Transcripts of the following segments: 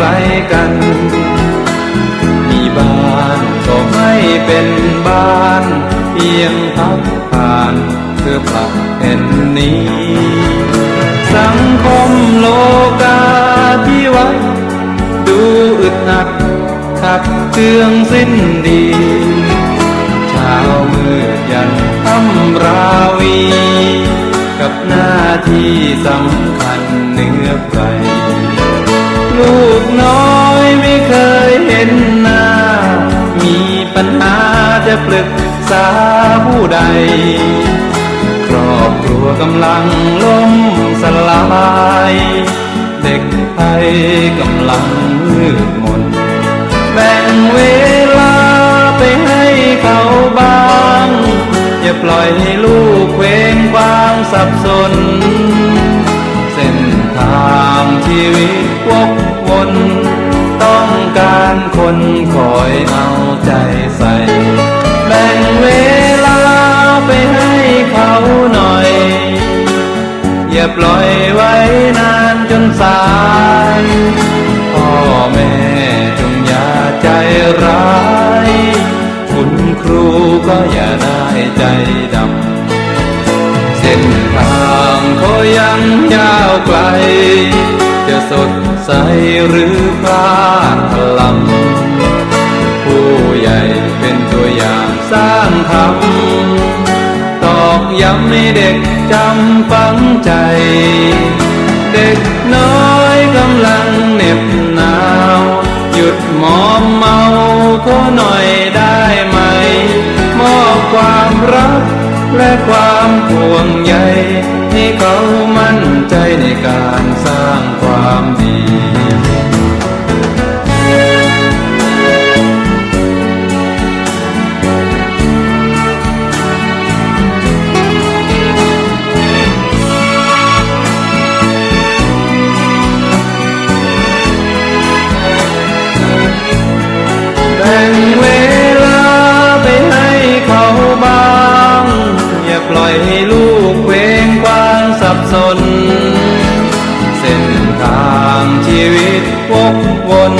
กลกัน มีบ้านก็ไม่เป็นบ้าน เพียงพักผ่านเพื่อผักแผ่นนี้ สังคมโลกาที่วัดดูอึดอัดขัดเคืองสิ้นดีเช้ามืดยันทำราวี กับหน้าที่สำคัญเหนือใคร กน้อยไม่เคยเห็นหน้า มีปัญหาจะปรึกษาผู้ใด ครอบครัวกำลังล้มสลาย เด็กไทยกำลังมืดมน แบ่งเวลาไปให้เขาบ้าง อย่าปล่อยให้ลูก ปล่อยไว้นานจนสาย พ่อแม่จงอย่าใจร้าย คุณครูก็อย่าได้ใจดำ เส้นทางเขายังยาวไกล จะสดใสหรือพลาดพลั จำฝังใจ เด็กน้อยกำลังเหน็บหนาว หยุดมอมเมาเขาหน่อยได้ไหม มอบความรักและความห่วงใยให้เขามั่นใจในการสร้างความดี สน เส้นทางชีวิตวกวน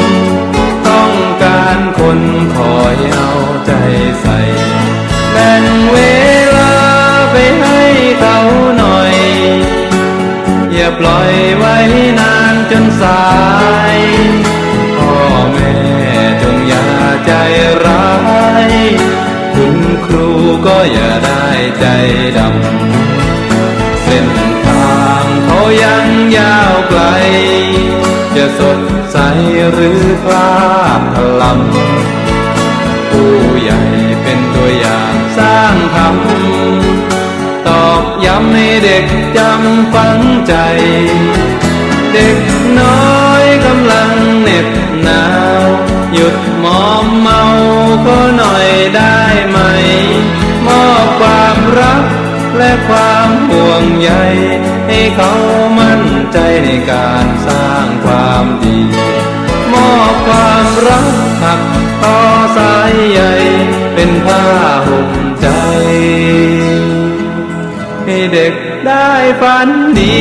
ต้องการคนคอยเอาใจใส่แบ่งเวลาไปให้เขาหน่อย อย่าปล่อยไว้นานจนสายพ่อแม่จงอย่าใจร้าย คุณครูก็อย่าได้ใจดำ ยาวไกล จะสดใสหรือพลาดพลัมผู้ใหญ่เป็นตัวอย่างสร้างธรรมตอกย้ำให้เด็กจำฝังใจ เด็กน้อยกำลังเหน็บหนาว หยุดมอมเมาก็หน่อยได้ไหม มอบความรักและความห่วงใย ให้เขามั่นใจในการสร้างความดี มอบความรักหักต่อสายใยเป็นผ้าห่มใจ ให้เด็กได้ฝันดี